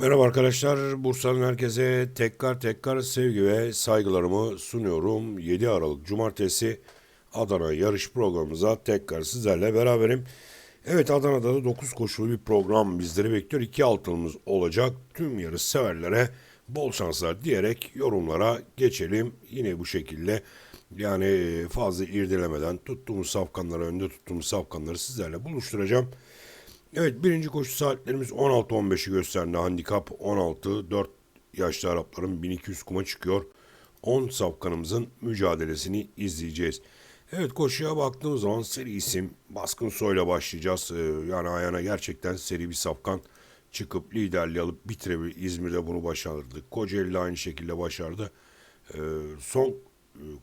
Merhaba arkadaşlar, Bursa'nın herkese tekrar tekrar sevgi ve saygılarımı sunuyorum. 7 Aralık Cumartesi Adana yarış programımıza tekrar sizlerle beraberim. Evet Adana'da da 9 koşulu bir program bizleri bekliyor. 2 altınımız olacak. Tüm yarış severlere bol şanslar diyerek yorumlara geçelim. Yine bu şekilde yani fazla irdelemeden tuttuğumuz safkanları önde tuttuğumuz safkanları sizlerle buluşturacağım. Evet birinci koşu saatlerimiz 16-15'i gösterdi. Handikap 16. 4 yaşlı Arapların 1200 kuma çıkıyor. 10 safkanımızın mücadelesini izleyeceğiz. Evet koşuya baktığımız zaman seri isim Baskın Soy'la başlayacağız. Ee, yani ayağına gerçekten seri bir safkan çıkıp liderliği alıp bitirebilir. İzmir'de bunu başardı. Kocaeli'de aynı şekilde başardı. Ee, son e,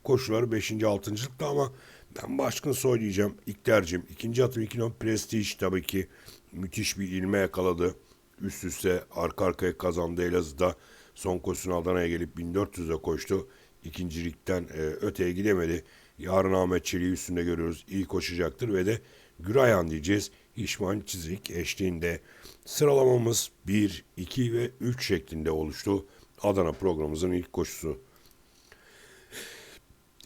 koşuları 5. 6.lıkta ama ben Başkın Soy diyeceğim. İlk tercihim. İkinci atım 2 Prestige tabii ki müthiş bir ilme yakaladı. Üst üste arka arkaya kazandı Elazığ'da. Son koşusunu Adana'ya gelip 1400'e koştu. İkincilikten e, öteye gidemedi. Yarın Ahmet Çelik'i üstünde görüyoruz. İyi koşacaktır ve de Gürayan diyeceğiz. İşman Çizik eşliğinde sıralamamız 1, 2 ve 3 şeklinde oluştu. Adana programımızın ilk koşusu.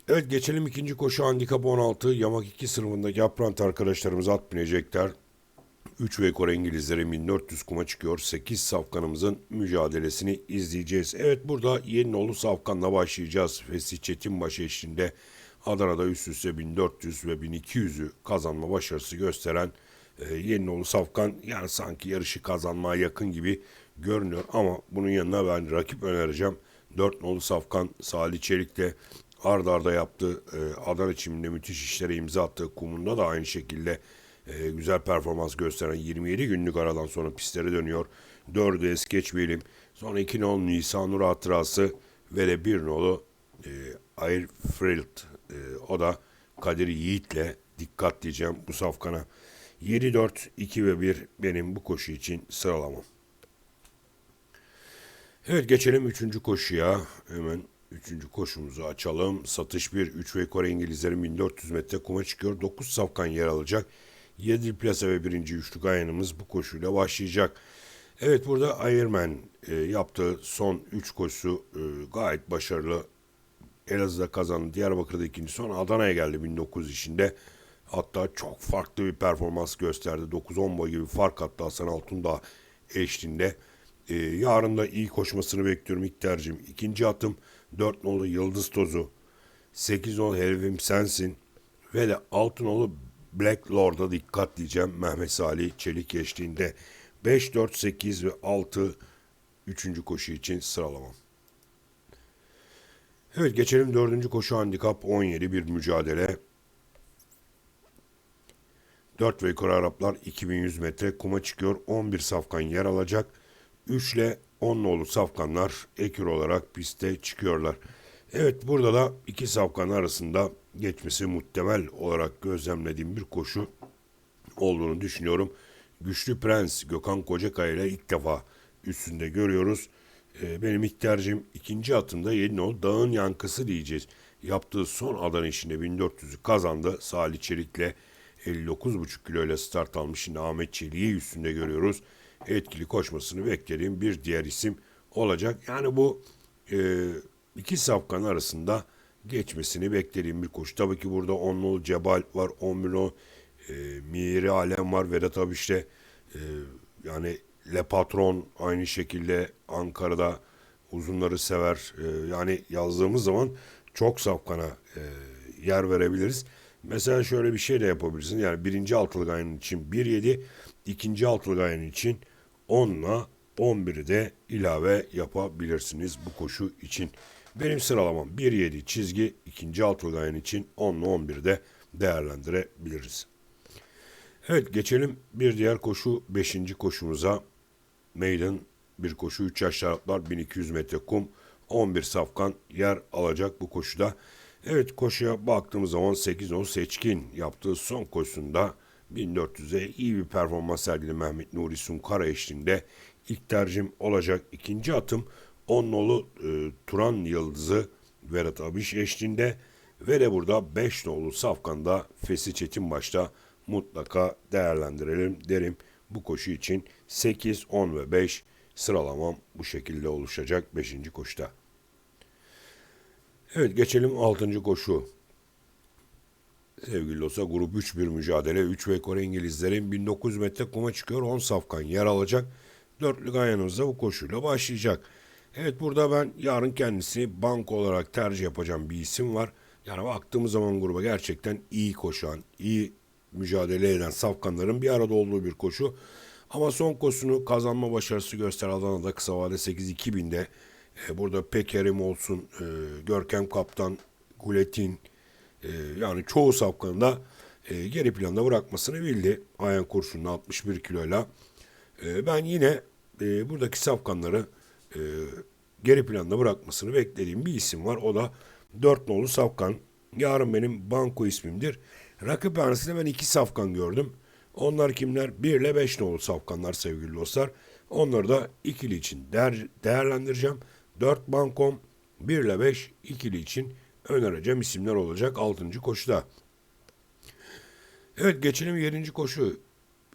Evet geçelim ikinci koşu handikap 16. Yamak 2 sınıfındaki aprant arkadaşlarımız at binecekler. 3 ve ekor İngilizlere 1400 kuma çıkıyor. 8 safkanımızın mücadelesini izleyeceğiz. Evet burada Yeninoğlu safkanla başlayacağız. Fesih Çetinbaşı eşliğinde Adana'da üst üste 1400 ve 1200'ü kazanma başarısı gösteren e, Yeninoğlu safkan yani sanki yarışı kazanmaya yakın gibi görünüyor. Ama bunun yanına ben rakip önereceğim. 4 nolu safkan Salih Çelik de ard arda yaptığı e, Adana çiminde müthiş işlere imza attığı kumunda da aynı şekilde e, güzel performans gösteren 27 günlük aradan sonra pistlere dönüyor. 4'ü es geçmeyelim. Sonra 2 nolu Nisan Nur hatırası ve de 1 nolu e, Airfield. E, o da Kadir Yiğit'le dikkat diyeceğim bu safkana. 7-4, 2 ve 1 benim bu koşu için sıralamam. Evet geçelim 3. koşuya. Hemen Üçüncü koşumuzu açalım. Satış 1. 3 ve Kore İngilizlerin 1400 metre kuma çıkıyor. 9 safkan yer alacak. 7 plasa ve birinci üçlük ayağımız bu koşuyla başlayacak. Evet burada Ironman e, yaptığı son 3 koşusu e, gayet başarılı. Elazığ'da kazandı. Diyarbakır'da ikinci. Sonra Adana'ya geldi 1900 işinde. Hatta çok farklı bir performans gösterdi. 9-10 boy gibi fark attı Hasan Altundağ eşliğinde. E, yarın da iyi koşmasını bekliyorum ilk tercihim. İkinci atım 4 nolu Yıldız Tozu. 8 nolu Herifim Sensin. Ve de 6 nolu Black Lord'a dikkat diyeceğim Mehmet Salih Çelik geçtiğinde. 5, 4, 8 ve 6 üçüncü koşu için sıralamam. Evet geçelim dördüncü koşu handikap 17 bir mücadele. 4 ve yukarı Araplar 2100 metre kuma çıkıyor. 11 safkan yer alacak. 3 ile 10 nolu safkanlar ekür olarak piste çıkıyorlar. Evet burada da iki safkan arasında geçmesi muhtemel olarak gözlemlediğim bir koşu olduğunu düşünüyorum. Güçlü Prens Gökhan Kocakaya ile ilk defa üstünde görüyoruz. Ee, benim ilk tercihim ikinci atımda Yedinol Dağın Yankısı diyeceğiz. Yaptığı son adan işinde 1400'ü kazandı. Salih Çelik'le 59,5 kilo ile start almış. Şimdi Ahmet Çelik'i üstünde görüyoruz. Etkili koşmasını beklediğim bir diğer isim olacak. Yani bu e, iki safkan arasında geçmesini beklediğim bir koşu. Tabii ki burada onlu Cebal var, Onmilo, e, Miri Alem var, Vedat abi işte e, yani Le Patron aynı şekilde Ankara'da uzunları sever. E, yani yazdığımız zaman çok safkana e, yer verebiliriz. Mesela şöyle bir şey de yapabilirsin. Yani birinci altılık ayının için 1.7, ikinci altılık ayının için 10 ile 11'i de ilave yapabilirsiniz bu koşu için. Benim sıralamam 1-7 çizgi ikinci altılık ayın için 10 ile 11'de değerlendirebiliriz. Evet geçelim bir diğer koşu 5. koşumuza. Maiden bir koşu 3 yaş şaraplar 1200 metre kum 11 safkan yer alacak bu koşuda. Evet koşuya baktığımız zaman 8-10 seçkin yaptığı son koşusunda 1400'e iyi bir performans sergiledi Mehmet Nuri Sunkara eşliğinde. ilk tercihim olacak ikinci atım 10 nolu e, Turan Yıldızı Vedat Abiş eşliğinde ve de burada 5 nolu Safkan'da Fesi Çetin başta mutlaka değerlendirelim derim. Bu koşu için 8, 10 ve 5 sıralamam bu şekilde oluşacak 5. koşuda. Evet geçelim 6. koşu. Sevgili dostlar grup 3 bir mücadele. 3 ve Kore İngilizlerin 1900 metre kuma çıkıyor. 10 safkan yer alacak. Dörtlü ganyanımızda bu koşuyla başlayacak. Evet burada ben yarın kendisi bank olarak tercih yapacağım bir isim var. Yani baktığımız zaman gruba gerçekten iyi koşan, iyi mücadele eden safkanların bir arada olduğu bir koşu. Ama son koşusunu kazanma başarısı gösteren Adana'da kısa vade 8-2000'de e, burada Pekerim olsun, e, Görkem Kaptan, Guletin e, yani çoğu safkanında e, geri planda bırakmasını bildi. Ayan kurşunun 61 kiloyla. Ben yine buradaki safkanları e, geri planda bırakmasını beklediğim bir isim var. O da 4 nolu safkan. Yarın benim banko ismimdir. Rakip hanesinde ben iki safkan gördüm. Onlar kimler? 1 ile 5 nolu safkanlar sevgili dostlar. Onları da ikili için değer, değerlendireceğim. 4 bankom 1 ile 5 ikili için önereceğim isimler olacak 6. koşuda. Evet geçelim 7. koşu.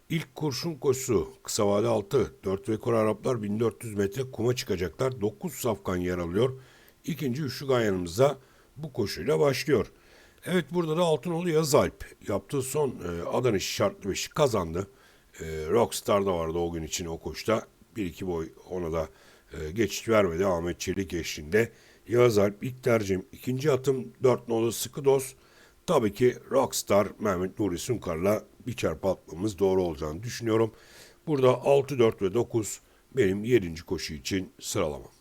İlk kurşun koşusu kısa vade 6. 4 rekor Araplar 1400 metre kuma çıkacaklar. 9 safkan yer alıyor. İkinci üçlü ganyanımızda bu koşuyla başlıyor. Evet burada da Altınoğlu Yaz Alp yaptığı son e, Adana şartlı beşi kazandı. E, Rockstar da vardı o gün için o koşta. Bir iki boy ona da e, geçiş vermedi Ahmet Çelik eşliğinde. Yağız Alp ilk tercihim. ikinci atım 4 nolu Sıkı Dost. Tabii ki Rockstar Mehmet Nuri Sunkar'la bir çarpı doğru olacağını düşünüyorum. Burada 6, 4 ve 9 benim 7. koşu için sıralamam.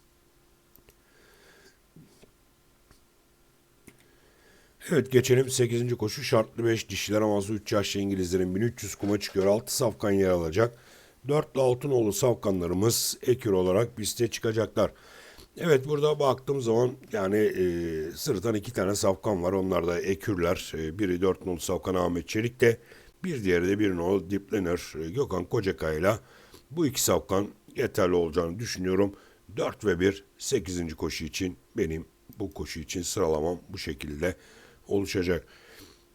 Evet geçelim 8. koşu şartlı 5 dişiler amazı 3 yaşlı İngilizlerin 1300 kuma çıkıyor. 6 safkan yer alacak. 4 ile 6 nolu safkanlarımız ekür olarak piste çıkacaklar. Evet burada baktığım zaman yani e, sırıtan iki tane safkan var. Onlar da ekürler. E, biri 4 nolu safkan Ahmet Çelik de bir diğeri de 1 nolu Diplener e, Gökhan Kocakay'la bu iki safkan yeterli olacağını düşünüyorum. 4 ve 1 8. koşu için benim bu koşu için sıralamam bu şekilde oluşacak.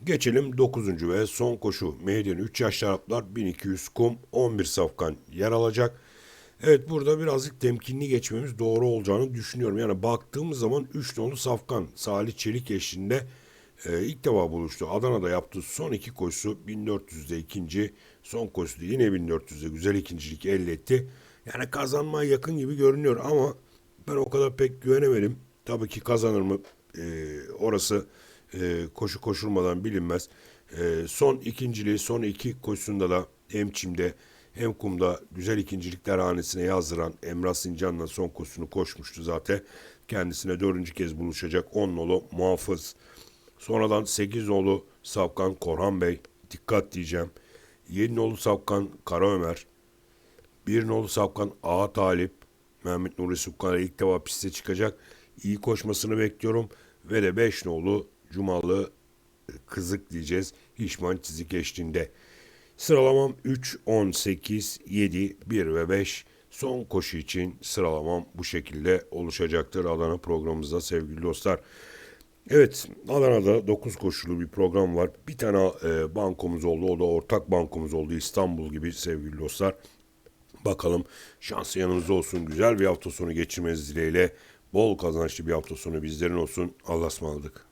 Geçelim 9. ve son koşu. Mehdi'nin 3 yaşlı Araplar 1200 kum 11 safkan yer alacak. Evet burada birazcık temkinli geçmemiz doğru olacağını düşünüyorum. Yani baktığımız zaman 3 nolu safkan Salih Çelik eşliğinde e, ilk defa buluştu. Adana'da yaptığı son iki koşusu 1400'de ikinci, son koşusu yine 1400'de güzel ikincilik elde etti. Yani kazanmaya yakın gibi görünüyor ama ben o kadar pek güvenemedim. Tabii ki kazanır mı e, orası e, koşu koşulmadan bilinmez. E, son ikinciliği son iki koşusunda da hem çimde hem kumda güzel ikincilikler hanesine yazdıran Emrah Sincan'la son koşusunu koşmuştu zaten. Kendisine dördüncü kez buluşacak 10 nolu muhafız. Sonradan 8 nolu Savkan Korhan Bey. Dikkat diyeceğim. 7 nolu Savkan Kara Ömer. 1 nolu Savkan Ağa Talip. Mehmet Nuri Sukkan'a ilk defa piste çıkacak. İyi koşmasını bekliyorum. Ve de 5 nolu Cumalı Kızık diyeceğiz. Hişman çizik eşliğinde. Sıralamam 3, 10, 8, 7, 1 ve 5. Son koşu için sıralamam bu şekilde oluşacaktır Adana programımızda sevgili dostlar. Evet Adana'da 9 koşulu bir program var. Bir tane e, bankomuz oldu. O da ortak bankomuz oldu İstanbul gibi sevgili dostlar. Bakalım şansı yanınızda olsun. Güzel bir hafta sonu geçirmeniz dileğiyle. Bol kazançlı bir hafta sonu bizlerin olsun. Allah'a ısmarladık.